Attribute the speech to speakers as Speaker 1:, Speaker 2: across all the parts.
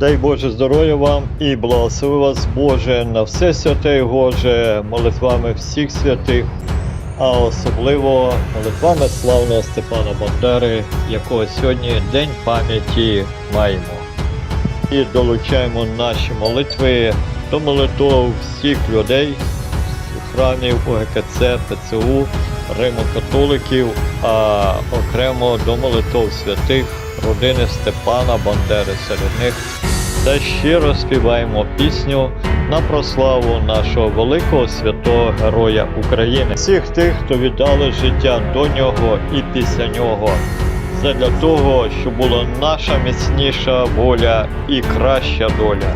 Speaker 1: Дай Боже здоров'я вам і благослови вас Боже на все святе і Боже молитвами всіх святих, а особливо молитвами славного Степана Бандери, якого сьогодні День пам'яті маємо. І долучаємо наші молитви до молитв всіх людей, храмів УГКЦ, ПЦУ, Римо-католиків, а окремо до молитв святих родини Степана Бандери серед них. Та щиро співаємо пісню на прославу нашого великого святого героя України. Всіх тих, хто віддали життя до нього і після нього. Задля того, щоб була наша міцніша воля і краща доля.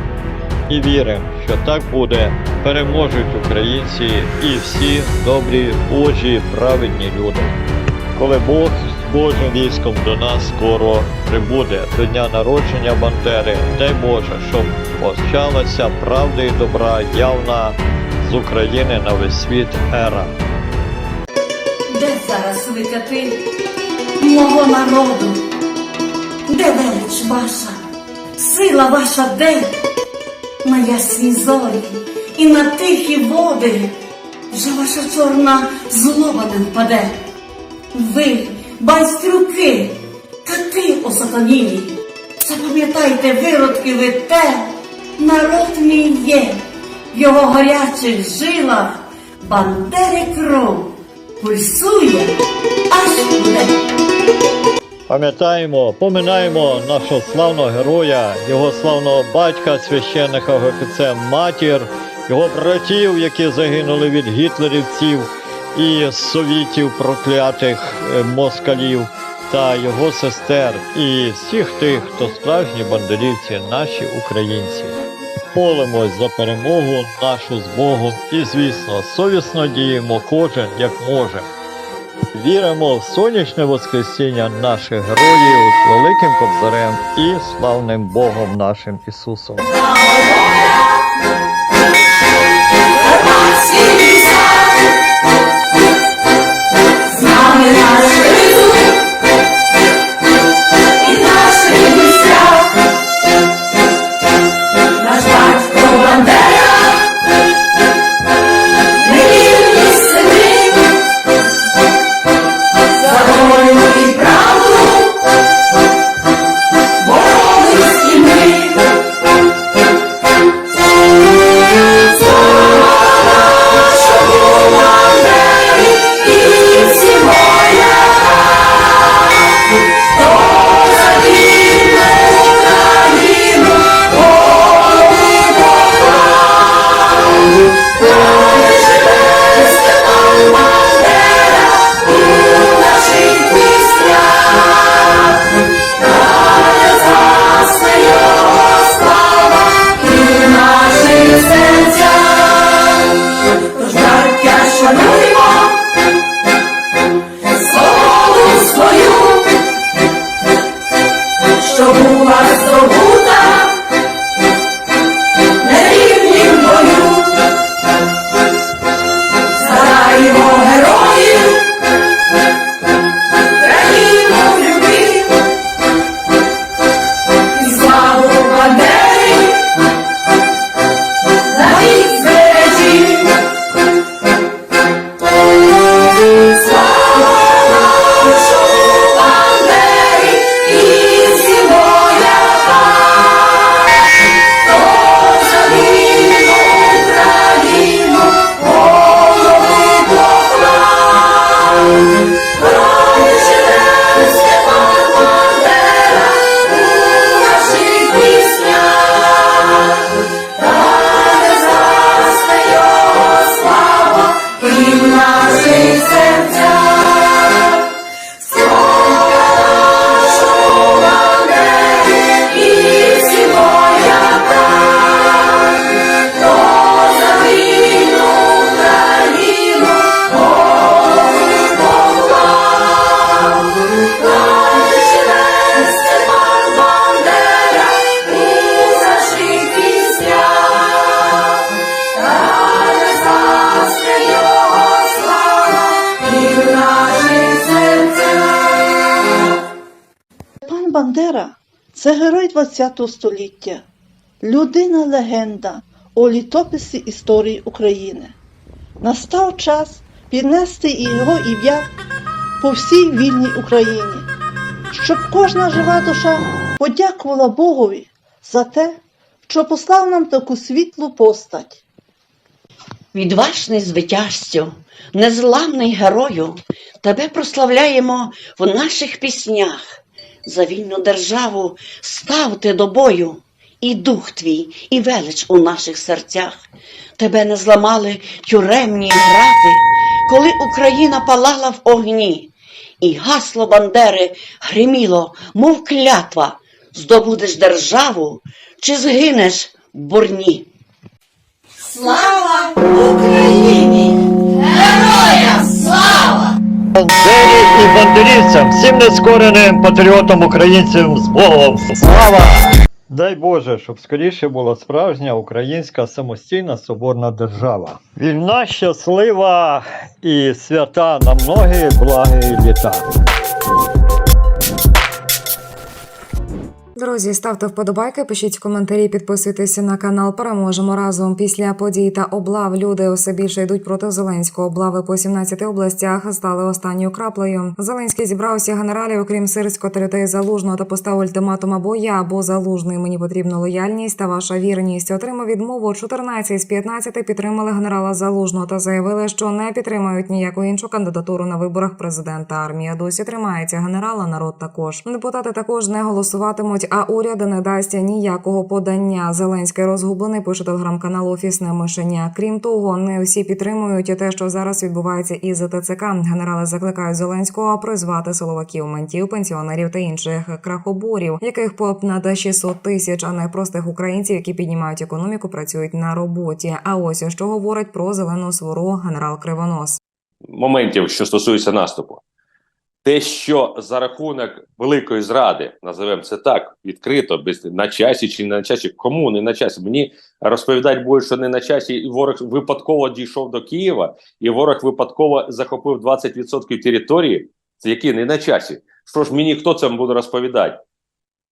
Speaker 1: І віримо, що так буде, переможуть українці і всі добрі, Божі, праведні люди. Коли Бог Божим військом до нас скоро прибуде до дня народження Бандери, дай Боже, щоб почалася правда і добра явна з України на весь світ ера.
Speaker 2: Де зараз ви кати мого народу? Де велич ваша, сила ваша де? На ясні зорі і на тихі води вже ваша чорна злоба не впаде. Ви, байстрюки, кати осатанілі, запам'ятайте, виродки ви те, народ мій є, в його гарячих жилах бандери кров пульсує, аж буде.
Speaker 1: Пам'ятаємо, поминаємо нашого славного героя, його славного батька, священника ГПЦ Матір, його братів, які загинули від гітлерівців і совітів проклятих е, москалів, та його сестер, і всіх тих, хто справжні бандерівці, наші українці. Молимось за перемогу нашу з Богом і, звісно, совісно діємо кожен як може. Віримо в сонячне воскресіння наших героїв з великим кобзарем і славним Богом нашим Ісусом.
Speaker 3: Це герой ХХ століття, людина легенда у літописі історії України. Настав час піднести його ім'я по всій вільній Україні, щоб кожна жива душа подякувала Богові за те, що послав нам таку світлу постать.
Speaker 4: Відважний звитязцю, незламний герою, тебе прославляємо в наших піснях. За вільну державу ставте до бою, і дух твій, і велич у наших серцях. Тебе не зламали тюремні грати, коли Україна палала в огні, і гасло Бандери гриміло, мов клятва, здобудеш державу чи згинеш в бурні.
Speaker 2: Слава Україні! Героям!
Speaker 1: Бандері і бандерівцям, всім нескореним патріотам українцям з Богом. Слава! Дай Боже, щоб скоріше була справжня українська самостійна соборна держава. Вільна, щаслива і свята на многі благі літа.
Speaker 5: Друзі, ставте вподобайки, пишіть коментарі, підписуйтеся на канал. Переможемо разом. Після подій та облав люди усе більше йдуть проти Зеленського. Облави по 17 областях стали останньою краплею. Зеленський зібрав усіх генералів, окрім сирського та людей залужного, та поставив ультиматум або я, або залужний. Мені потрібна лояльність та ваша вірність. Отримав відмову 14 з 15 підтримали генерала залужного та заявили, що не підтримають ніяку іншу кандидатуру на виборах президента. Армія досі тримається генерала. Народ також депутати також не голосуватимуть. А уряд не дасть ніякого подання. Зеленський розгублений пише телеграм-канал Офісне мишеня. Крім того, не всі підтримують те, що зараз відбувається із ТЦК. Генерали закликають Зеленського призвати силовиків, ментів, пенсіонерів та інших крахоборів, яких понад 600 тисяч, а не простих українців, які піднімають економіку, працюють на роботі. А ось що говорить про зелену свору генерал Кривонос.
Speaker 6: моментів, що стосується наступу. Те, що за рахунок великої зради, називаємо це так, відкрито, без на часі чи не на часі, кому не на часі. Мені розповідають будуть, не на часі, і ворог випадково дійшов до Києва, і ворог випадково захопив 20% території, які не на часі. Що ж мені хто це буде розповідати?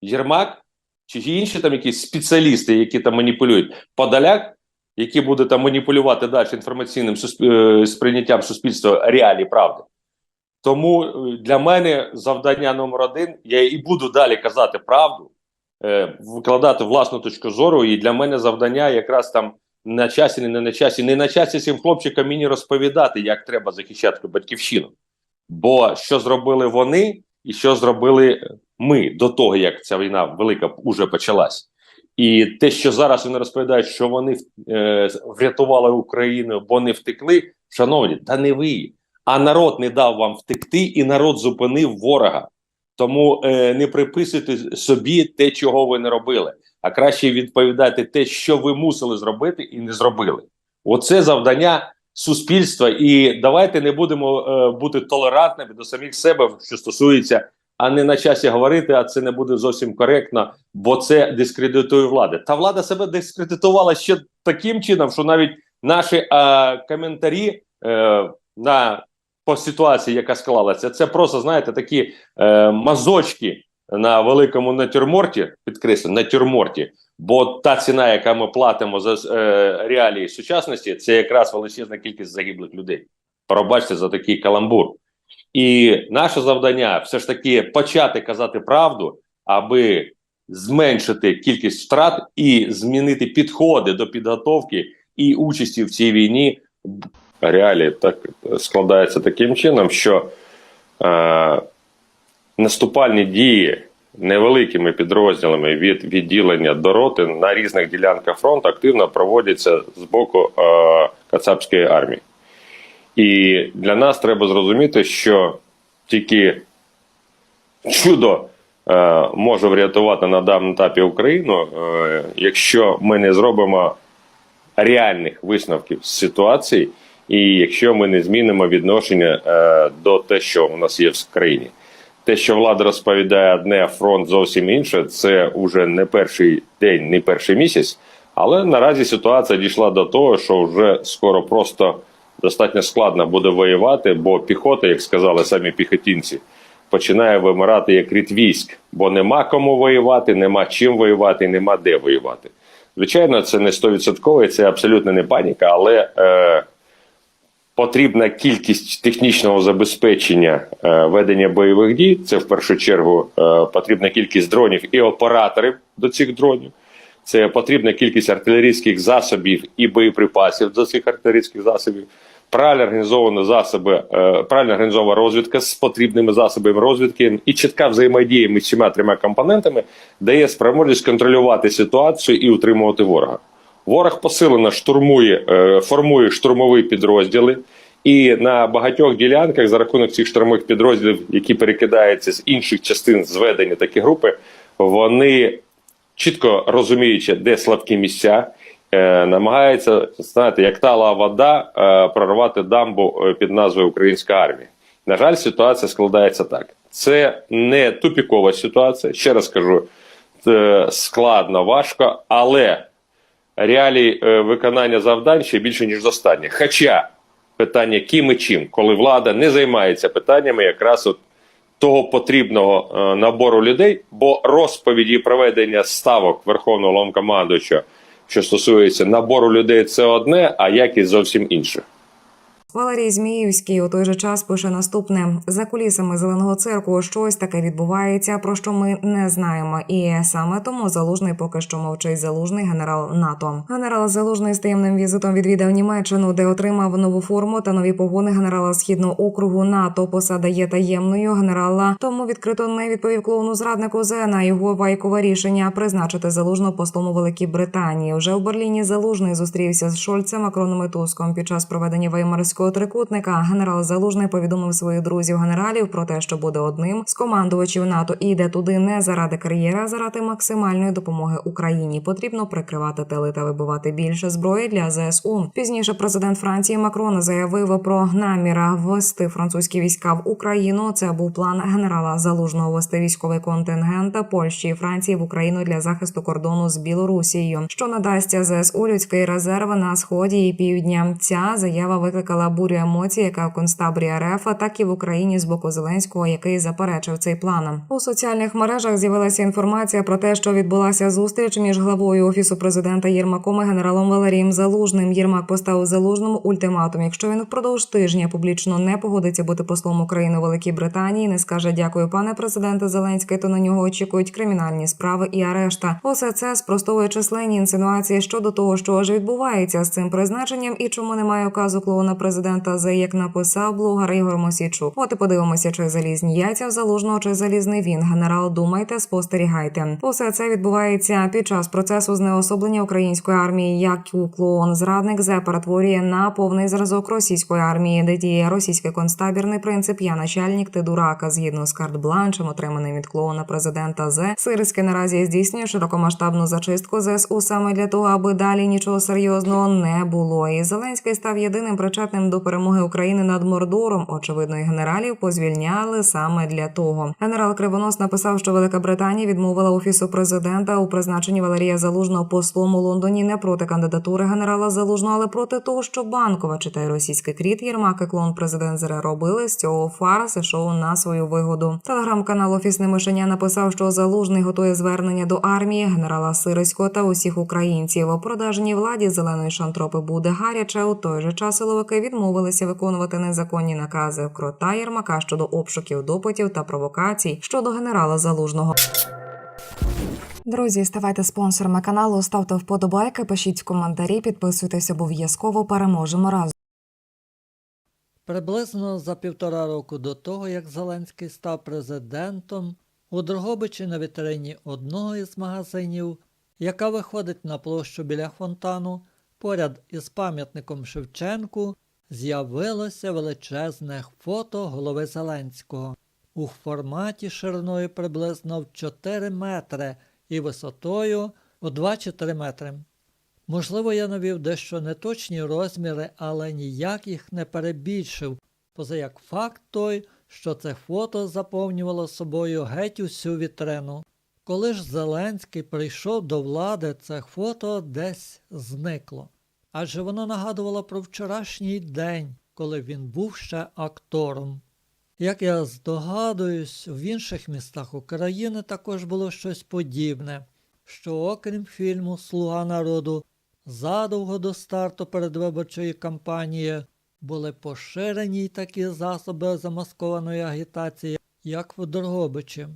Speaker 6: Єрмак чи інші там якісь спеціалісти, які там маніпулюють? Подоляк, які буде там маніпулювати далі інформаційним суспіль... е, сприйняттям суспільства реалій правди. Тому е, для мене завдання номер один, я і буду далі казати правду, е, викладати власну точку зору. І для мене завдання якраз там на часі, не на часі, не на часі цим хлопчикам мені розповідати, як треба захищати батьківщину. Бо що зробили вони, і що зробили ми до того, як ця війна велика вже почалась. І те, що зараз вони розповідають, що вони е, врятували Україну, бо не втекли, шановні, та не ви. А народ не дав вам втекти, і народ зупинив ворога. Тому е, не приписуйте собі те, чого ви не робили, а краще відповідайте те, що ви мусили зробити і не зробили. Оце завдання суспільства. І давайте не будемо е, бути толерантними до самих себе, що стосується, а не на часі говорити, а це не буде зовсім коректно, бо це дискредитує влади. Та влада себе дискредитувала ще таким чином, що навіть наші е, коментарі е, на по ситуації, яка склалася, це просто знаєте такі е, мазочки на великому натюрморті, підкреслю, натюрморті. Бо та ціна, яка ми платимо за е, реалії сучасності, це якраз величезна кількість загиблих людей. Пробачте за такий каламбур. І наше завдання все ж таки почати казати правду, аби зменшити кількість втрат і змінити підходи до підготовки і участі в цій війні реалії так складається таким чином, що е, наступальні дії невеликими підрозділами від відділення до роти на різних ділянках фронту активно проводяться з боку е, Кацапської армії. І для нас треба зрозуміти, що тільки чудо е, може врятувати на даному етапі Україну, е, якщо ми не зробимо реальних висновків з ситуації, і якщо ми не змінимо відношення е, до те, що у нас є в країні. Те, що влада розповідає одне, а фронт зовсім інше, це вже не перший день, не перший місяць. Але наразі ситуація дійшла до того, що вже скоро просто достатньо складно буде воювати, бо піхота, як сказали самі піхотінці, починає вимирати як рід військ, бо нема кому воювати, нема чим воювати, нема де воювати. Звичайно, це не 100%, це абсолютно не паніка, але е, потрібна кількість технічного забезпечення е, ведення бойових дій. Це в першу чергу е, потрібна кількість дронів і операторів до цих дронів. Це потрібна кількість артилерійських засобів і боєприпасів до цих артилерійських засобів. Правильно організовані засоби, е, правильно організована розвідка з потрібними засобами розвідки і чітка взаємодія між цими трьома компонентами дає спроможність контролювати ситуацію і утримувати ворога. Ворог посилено штурмує, е, формує штурмові підрозділи, і на багатьох ділянках за рахунок цих штурмових підрозділів, які перекидаються з інших частин зведення такі групи, вони чітко розуміючи, де слабкі місця, е, намагаються знаєте, як тала вода е, прорвати дамбу під назвою Українська армія. На жаль, ситуація складається так. Це не тупікова ситуація. Ще раз кажу, складно, важко, але реалії е, виконання завдань ще більше ніж достатньо. Хоча питання ким і чим, коли влада не займається питаннями якраз от того потрібного е, набору людей, бо розповіді проведення ставок Верховного ломкомандуча, що стосується набору людей, це одне, а якість зовсім інше.
Speaker 5: Валерій Зміївський у той же час пише наступне: за кулісами зеленого цирку щось таке відбувається, про що ми не знаємо. І саме тому залужний поки що мовчить залужний генерал НАТО. Генерал Залужний з таємним візитом відвідав Німеччину, де отримав нову форму та нові погони генерала східного округу НАТО. Посада є таємною генерала. Тому відкрито не відповів клоуну зраднику Зе на його вайкове рішення призначити залужного послом у Великій Британії. Вже у Берліні залужний зустрівся з Шольцем, Макроном і Туском під час проведення Веймарського трикутника. Генерал Залужний повідомив своїх друзів генералів про те, що буде одним з командувачів НАТО і йде туди не заради кар'єри, а заради максимальної допомоги Україні. Потрібно прикривати тили та вибивати більше зброї для ЗСУ. Пізніше президент Франції Макрон заявив про наміра ввести французькі війська в Україну. Це був план генерала Залужного ввести військовий контингент Польщі і Франції в Україну для захисту кордону з Білорусією, що надасться ЗСУ людський резерв на сході і півдня. Ця заява викликала бурю емоцій, яка в концтаборі РФ, так і в Україні з боку Зеленського, який заперечив цей план. У соціальних мережах з'явилася інформація про те, що відбулася зустріч між главою офісу президента Єрмаком і генералом Валерієм Залужним. Єрмак поставив залужному ультиматум. Якщо він впродовж тижня публічно не погодиться бути послом України у Великій Британії, не скаже дякую, пане президенте Зеленський, то на нього очікують кримінальні справи і арешта. Усе це спростовує численні інсинуації щодо того, що ж відбувається з цим призначенням і чому немає указу клоуна президента за як написав блогер Ігор Мосійчук. От і подивимося, чи залізні яйця в залужного, чи залізний він. Генерал, думайте, спостерігайте. Усе це відбувається під час процесу знеособлення української армії, як у клоун зрадник зе перетворює на повний зразок російської армії, де діє російський концтабірний принцип Я начальник, ти дурака. Згідно з карт-бланчем, отриманим від клоуна президента Зе, Сирський наразі здійснює широкомасштабну зачистку ЗСУ саме для того, аби далі нічого серйозного не було. І Зеленський став єдиним причетним до перемоги України над Мордором. Очевидно, і генералів позвільняли саме для того. Генерал Кривонос написав, що Велика Британія відмовила офісу президента у призначенні Валерія Залужного послом у Лондоні не проти кандидатури генерала Залужного, але проти того, що банкова читає російський кріт Єрмак і клон президент ЗР робили з цього фарси шоу на свою вигоду. Телеграм-канал Офісне мишеня написав, що Залужний готує звернення до армії генерала Сироського та усіх українців. У продажній владі зеленої шантропи буде гаряче. У той же час силовики відмовилися виконувати незаконні накази крота Єрмака щодо обшуків, допитів та провокацій щодо генерала Залужного. Друзі, ставайте спонсорами каналу, ставте вподобайки, пишіть коментарі, підписуйтесь обов'язково. Переможемо разом.
Speaker 7: Приблизно за півтора року до того, як Зеленський став президентом, у Дрогобичі на вітрині одного із магазинів, яка виходить на площу біля фонтану, поряд із пам'ятником Шевченку, з'явилося величезне фото голови Зеленського у форматі шириною приблизно в 4 метри і висотою у 2 чи 3 метри. Можливо, я навів дещо неточні розміри, але ніяк їх не перебільшив, поза як факт той, що це фото заповнювало собою геть усю вітрину. Коли ж Зеленський прийшов до влади, це фото десь зникло. Адже воно нагадувало про вчорашній день, коли він був ще актором. Як я здогадуюсь, в інших містах України також було щось подібне. що окрім фільму Слуга народу задовго до старту передвиборчої кампанії були поширені й такі засоби замаскованої агітації, як в Дрогобичі.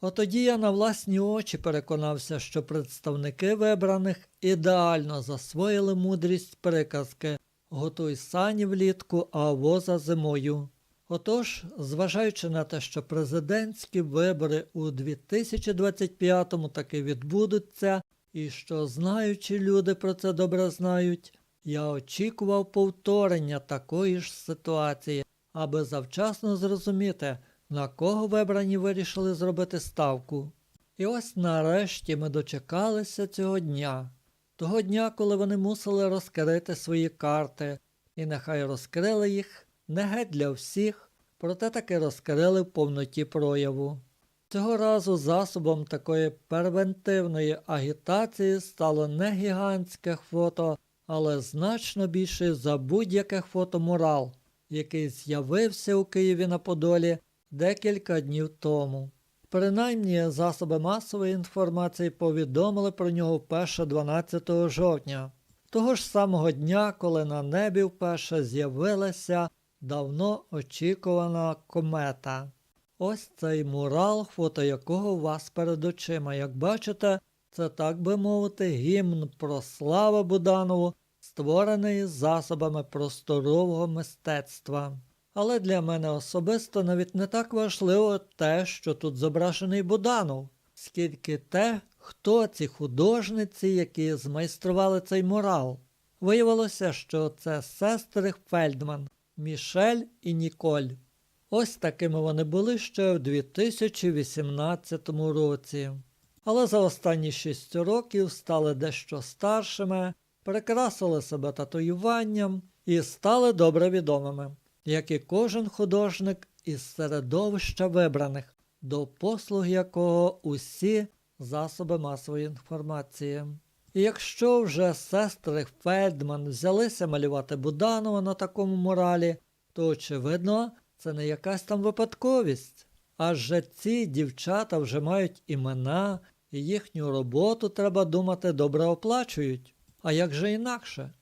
Speaker 7: Отоді я на власні очі переконався, що представники вибраних ідеально засвоїли мудрість приказки Готуй сані влітку, а воза зимою. Отож, зважаючи на те, що президентські вибори у 2025-му таки відбудуться, і що знаючі люди про це добре знають, я очікував повторення такої ж ситуації, аби завчасно зрозуміти, на кого вибрані вирішили зробити ставку. І ось нарешті ми дочекалися цього дня, того дня, коли вони мусили розкрити свої карти, і нехай розкрили їх не геть для всіх, проте таки розкрили в повноті прояву. Цього разу засобом такої первентивної агітації стало не гігантське фото, але значно більше за будь-яке фотомурал, який з'явився у Києві на Подолі декілька днів тому. Принаймні, засоби масової інформації повідомили про нього вперше 12 жовтня, того ж самого дня, коли на небі вперше з'явилася давно очікувана комета. Ось цей мурал, фото якого у вас перед очима. Як бачите, це так би мовити, гімн про славу Буданову, створений засобами просторового мистецтва. Але для мене особисто навіть не так важливо те, що тут зображений Буданов, скільки те, хто ці художниці, які змайстрували цей мурал. Виявилося, що це сестри Фельдман, Мішель і Ніколь. Ось такими вони були ще в 2018 році. Але за останні шість років стали дещо старшими, прикрасили себе татуюванням і стали добре відомими, як і кожен художник із середовища вибраних, до послуг якого усі засоби масової інформації. І якщо вже сестри Фельдман взялися малювати Буданова на такому моралі, то очевидно, це не якась там випадковість. Адже ці дівчата вже мають імена, і їхню роботу, треба думати, добре оплачують. А як же інакше?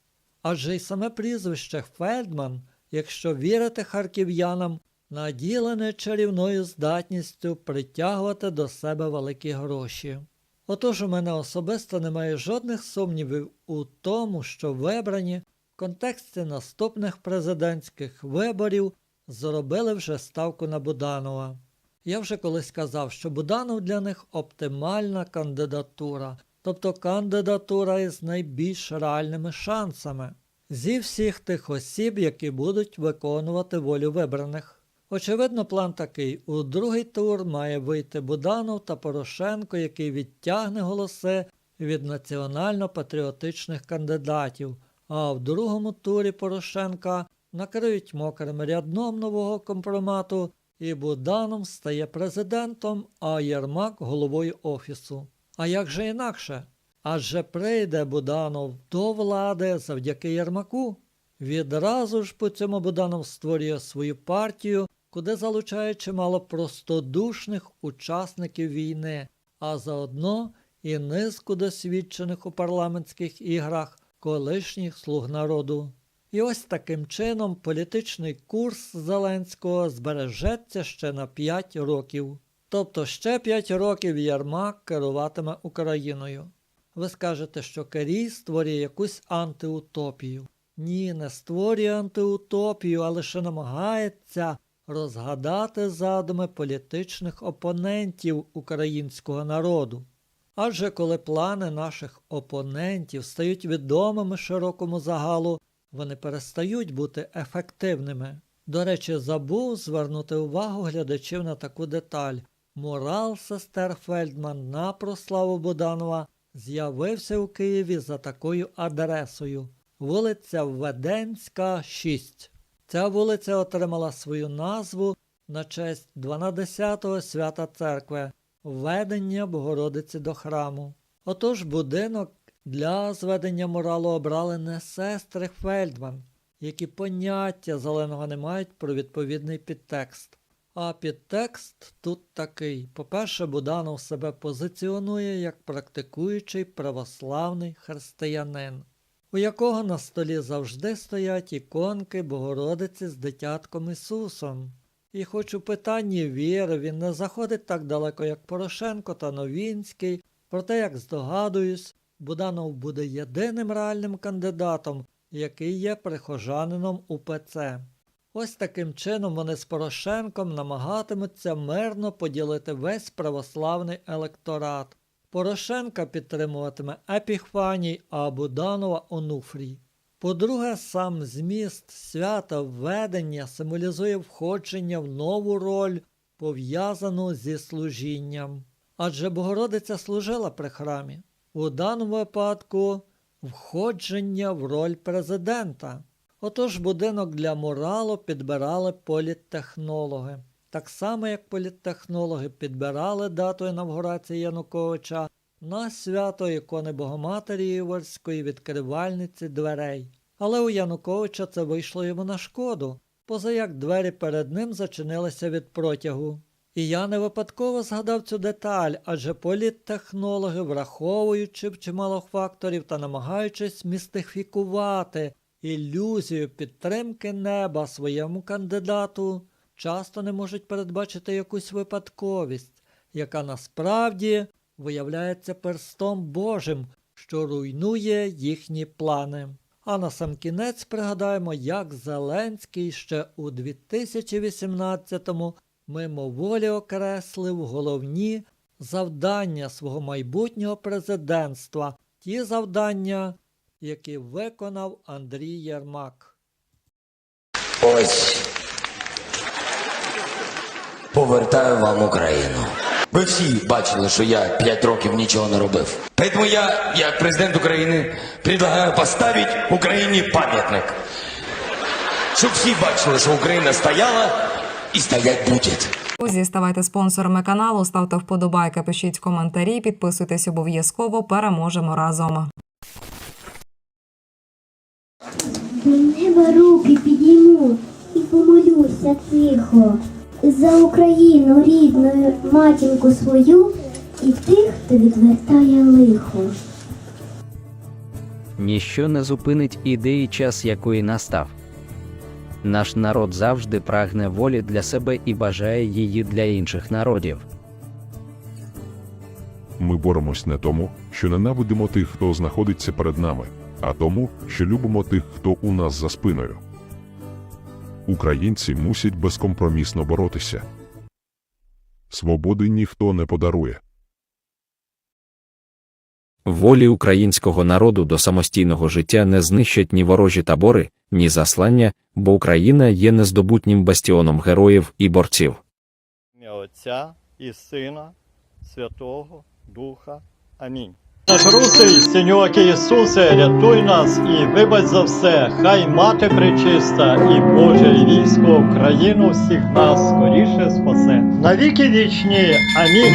Speaker 7: Адже й саме прізвище Фельдман, якщо вірити харків'янам, наділене чарівною здатністю притягувати до себе великі гроші. Отож у мене особисто немає жодних сумнівів у тому, що вибрані в контексті наступних президентських виборів зробили вже ставку на Буданова. Я вже колись казав, що Буданов для них оптимальна кандидатура, тобто кандидатура із найбільш реальними шансами зі всіх тих осіб, які будуть виконувати волю вибраних. Очевидно, план такий: у другий тур має вийти Буданов та Порошенко, який відтягне голоси від національно-патріотичних кандидатів, а в другому турі Порошенка накриють мокрим рядном нового компромату, і Буданом стає президентом, а Єрмак головою офісу. А як же інакше? Адже прийде Буданов до влади завдяки Єрмаку. Відразу ж по цьому Буданов створює свою партію, куди залучає чимало простодушних учасників війни, а заодно і низку досвідчених у парламентських іграх колишніх слуг народу. І ось таким чином політичний курс Зеленського збережеться ще на 5 років. Тобто ще 5 років Єрмак керуватиме Україною. Ви скажете, що Керій створює якусь антиутопію. Ні, не створює антиутопію, а лише намагається розгадати задуми політичних опонентів українського народу. Адже коли плани наших опонентів стають відомими широкому загалу, вони перестають бути ефективними. До речі, забув звернути увагу глядачів на таку деталь. Мурал сестер Фельдман на прославу Буданова з'явився у Києві за такою адресою вулиця Введенська, 6. Ця вулиця отримала свою назву на честь 12-го свята церкви введення Богородиці до храму. Отож будинок для зведення муралу обрали не сестри Фельдман, які поняття зеленого не мають про відповідний підтекст, А підтекст тут такий: по-перше, Буданов себе позиціонує як практикуючий православний християнин, у якого на столі завжди стоять іконки Богородиці з дитятком Ісусом. І хоч у питанні віри він не заходить так далеко, як Порошенко та Новінський, проте, як здогадуюсь, Буданов буде єдиним реальним кандидатом, який є прихожанином УПЦ. Ось таким чином вони з Порошенком намагатимуться мирно поділити весь православний електорат. Порошенка підтримуватиме Епіхфаній, а Буданова Онуфрій. По-друге, сам зміст свята введення символізує входження в нову роль, пов'язану зі служінням. Адже Богородиця служила при храмі. У даному випадку входження в роль президента. Отож будинок для муралу підбирали політтехнологи. Так само, як політтехнологи підбирали дату інавгурації Януковича на свято ікони Богоматері Іворської відкривальниці дверей. Але у Януковича це вийшло йому на шкоду, поза як двері перед ним зачинилися від протягу. І я не випадково згадав цю деталь, адже політтехнологи, враховуючи чимало факторів та намагаючись містифікувати ілюзію підтримки неба своєму кандидату, часто не можуть передбачити якусь випадковість, яка насправді виявляється перстом Божим, що руйнує їхні плани. А на сам кінець пригадаємо, як Зеленський ще у 2018-му мимоволі окреслив головні завдання свого майбутнього президентства, ті завдання, які виконав Андрій Єрмак.
Speaker 8: Ось повертаю вам Україну. Ви всі бачили, що я 5 років нічого не робив. Тому я, як президент України, предлагаю поставити Україні пам'ятник. Щоб всі бачили, що Україна стояла і стоять буде.
Speaker 5: Друзі, ставайте спонсорами каналу, ставте вподобайки, пишіть коментарі, підписуйтесь обов'язково. Переможемо разом.
Speaker 9: До неба руки підійму і помолюся тихо за Україну рідну матінку свою і тих, хто відвертає лихо.
Speaker 10: Ніщо не зупинить ідеї час, якої настав. Наш народ завжди прагне волі для себе і бажає її для інших народів.
Speaker 11: Ми боремось не тому, що ненавидимо тих, хто знаходиться перед нами, а тому, що любимо тих, хто у нас за спиною. Українці мусять безкомпромісно боротися. Свободи ніхто не подарує.
Speaker 10: Волі українського народу до самостійного життя не знищать ні ворожі табори, ні заслання, бо Україна є нездобутнім бастіоном героїв і борців.
Speaker 1: Отця і Сина, Святого Духа. Амінь. Наш русий, Синьоки Ісусе, рятуй нас і вибач за все, хай мати пречиста і Боже і військо Україну всіх нас скоріше спасе. Навіки вічні. Амінь.